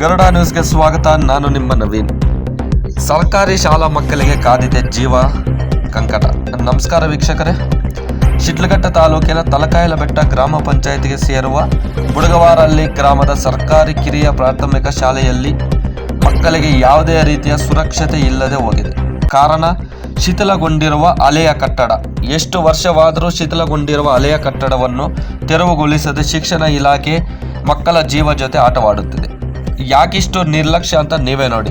ಗರುಡ ನ್ಯೂಸ್ಗೆ ಸ್ವಾಗತ. ನಾನು ನಿಮ್ಮ ನವೀನ್. ಸರ್ಕಾರಿ ಶಾಲಾ ಮಕ್ಕಳಿಗೆ ಕಾದಿದೆ ಜೀವ ಕಂಕಟ ನಮಸ್ಕಾರ ವೀಕ್ಷಕರೇ. ಶಿಡ್ಲಘಟ್ಟ ತಾಲೂಕಿನ ತಲಕಾಯಲ ಬೆಟ್ಟ ಗ್ರಾಮ ಪಂಚಾಯತಿಗೆ ಸೇರುವ ಬುಡಗವಾರಹಳ್ಳಿ ಗ್ರಾಮದ ಸರ್ಕಾರಿ ಕಿರಿಯ ಪ್ರಾಥಮಿಕ ಶಾಲೆಯಲ್ಲಿ ಮಕ್ಕಳಿಗೆ ಯಾವುದೇ ರೀತಿಯ ಸುರಕ್ಷತೆ ಇಲ್ಲದೆ ಹೋಗಿದೆ. ಕಾರಣ, ಶಿಥಿಲಗೊಂಡಿರುವ ಅಲೆಯ ಕಟ್ಟಡ. ಎಷ್ಟು ವರ್ಷವಾದರೂ ಶಿಥಿಲಗೊಂಡಿರುವ ಅಲೆಯ ಕಟ್ಟಡವನ್ನು ತೆರವುಗೊಳಿಸದೆ ಶಿಕ್ಷಣ ಇಲಾಖೆ ಮಕ್ಕಳ ಜೀವ ಜೊತೆ ಆಟವಾಡುತ್ತಿದೆ ಯಾಕಿಷ್ಟು ನಿರ್ಲಕ್ಷ್ಯ ಅಂತ ನೀವೇ ನೋಡಿ.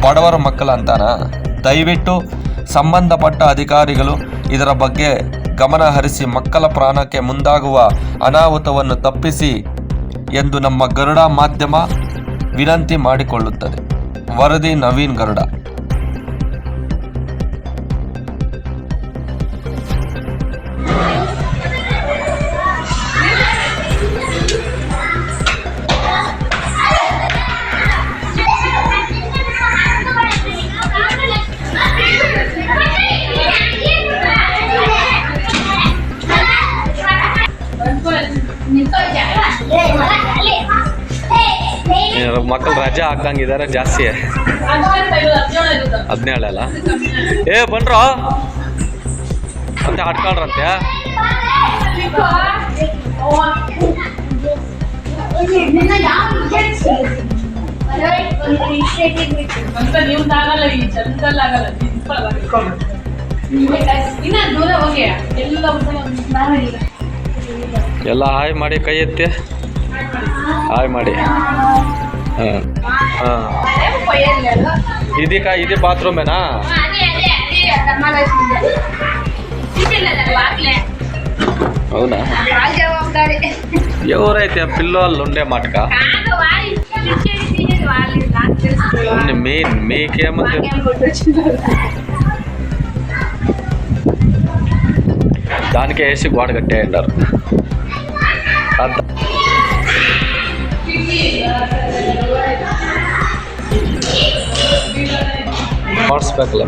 ಬಡವರ ಮಕ್ಕಳು ಅಂತಾನ? ದಯವಿಟ್ಟು ಸಂಬಂಧಪಟ್ಟ ಅಧಿಕಾರಿಗಳು ಇದರ ಬಗ್ಗೆ ಗಮನ ಹರಿಸಿ ಮಕ್ಕಳ ಪ್ರಾಣಕ್ಕೆ ಮುಂದಾಗುವ ಅನಾಹುತವನ್ನು ತಪ್ಪಿಸಿ ಎಂದು ನಮ್ಮ ಗರುಡ ಮಾಧ್ಯಮ ವಿನಂತಿ ಮಾಡಿಕೊಳ್ಳುತ್ತದೆ. ವರದಿ ನವೀನ್ ಗರುಡ. ಮಕ್ಕಳು ರಜಾ ಹಾಕಂಗಿದ್ದಾರೆ ಜಾಸ್ತಿ. ಹದಿನೇಳಲ್ಲ? ಏ ಬನ್ರೋ. ಮತ್ತೆ ಆಡ್ಕೊಳ್ರಂತೆ? ಇನ್ನ ದೂರ ಹೋಗಿ ಎಲ್ಲ ಎಲ್ಲ ಹಾಯ್ ಮಾಡಿ ಕೈ ಎತ್ತಿ ಹಾಯ್ ಮಾಡಿ ಹಾಂ ಹಾಂ ಇದೀಕ ಇದು ಬಾತ್ರೂಮೇನಾ అవునా ఎవరైతే పిల్లలు ఉండే మటక ఉంది మెయిన్ మీకేముంది దానికే వేసి గోడ కట్టేయన్నారు అంత హార్స్ బ్యాక్లో